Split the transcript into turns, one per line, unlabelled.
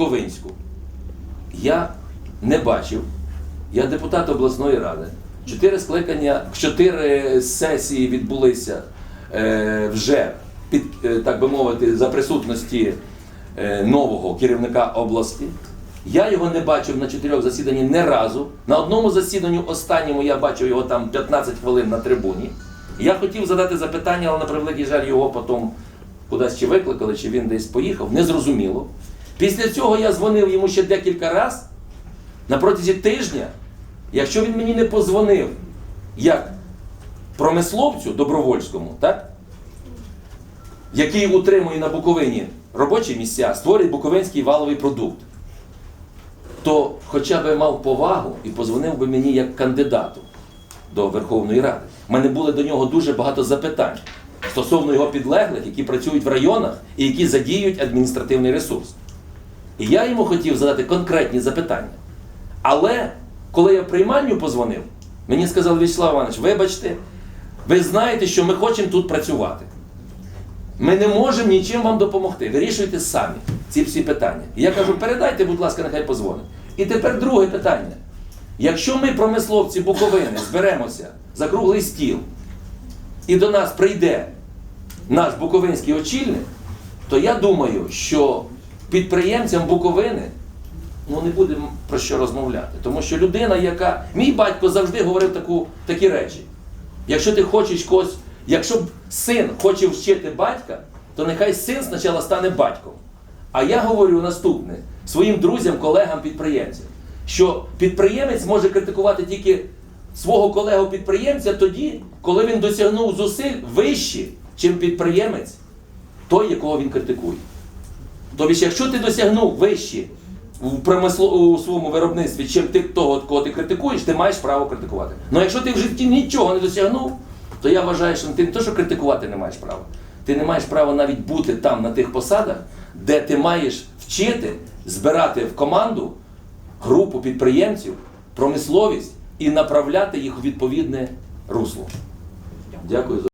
Ковинську. Я не бачив, я депутат обласної ради. Чотири скликання, чотири сесії відбулися е, вже під, е, так би мовити, за присутності е, нового керівника області. Я його не бачив на чотирьох засіданнях ні разу. На одному засіданні останньому я бачив його там 15 хвилин на трибуні. Я хотів задати запитання, але на превеликий жаль його потім кудись чи викликали, чи він десь поїхав, незрозуміло. Після цього я дзвонив йому ще декілька разів на протязі тижня. Якщо він мені не позвонив як промисловцю добровольському, так? який утримує на Буковині робочі місця, створює буковинський валовий продукт, то хоча б мав повагу і позвонив би мені як кандидату до Верховної Ради. У мене були до нього дуже багато запитань стосовно його підлеглих, які працюють в районах і які задіють адміністративний ресурс. І я йому хотів задати конкретні запитання. Але коли я в приймальню позвонив, мені сказав Вячеслав Іванович, вибачте, ви знаєте, що ми хочемо тут працювати. Ми не можемо нічим вам допомогти. Вирішуйте самі ці всі питання. І я кажу, передайте, будь ласка, нехай позвонить. І тепер друге питання. Якщо ми, промисловці Буковини, зберемося за круглий стіл, і до нас прийде наш буковинський очільник, то я думаю, що підприємцям Буковини ну, не будемо про що розмовляти. Тому що людина, яка. Мій батько завжди говорив таку, такі речі. Якщо ти хочеш когось, якщо син хоче вчити батька, то нехай син спочатку стане батьком. А я говорю наступне своїм друзям, колегам, підприємцям, що підприємець може критикувати тільки свого колегу-підприємця тоді, коли він досягнув зусиль вищі, чим підприємець, той, якого він критикує. Тобто, якщо ти досягнув вищі у, промисло, у своєму виробництві, чим ти того, кого ти критикуєш, ти маєш право критикувати. Ну якщо ти в житті нічого не досягнув, то я вважаю, що ти не то, що критикувати не маєш права. Ти не маєш права навіть бути там на тих посадах, де ти маєш вчити, збирати в команду групу підприємців, промисловість і направляти їх у відповідне русло. Дякую за.